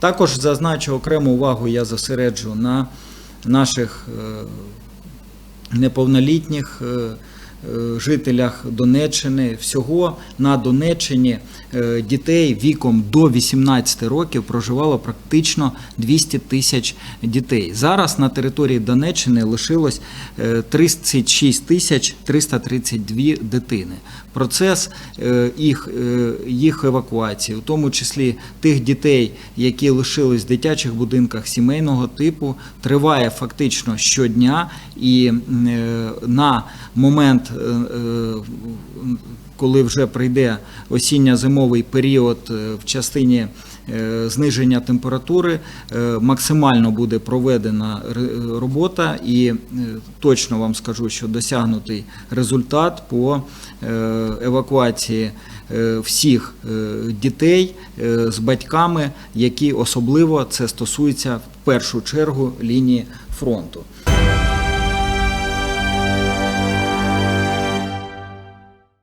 Також зазначу окрему увагу я зосереджу на наших е, неповнолітніх е, жителях Донеччини. Всього на Донеччині е, дітей віком до 18 років проживало практично 200 тисяч дітей. Зараз на території Донеччини лишилось е, 36 тисяч 332 дитини. Процес е, їх, е, їх евакуації, у тому числі тих дітей, які лишились в дитячих будинках сімейного типу, триває фактично щодня, і е, на момент, е, е, коли вже прийде осінньо-зимовий період е, в частині е, зниження температури, е, максимально буде проведена робота, і е, точно вам скажу, що досягнутий результат по е, евакуації е, всіх е, дітей е, з батьками, які особливо це стосується в першу чергу лінії фронту.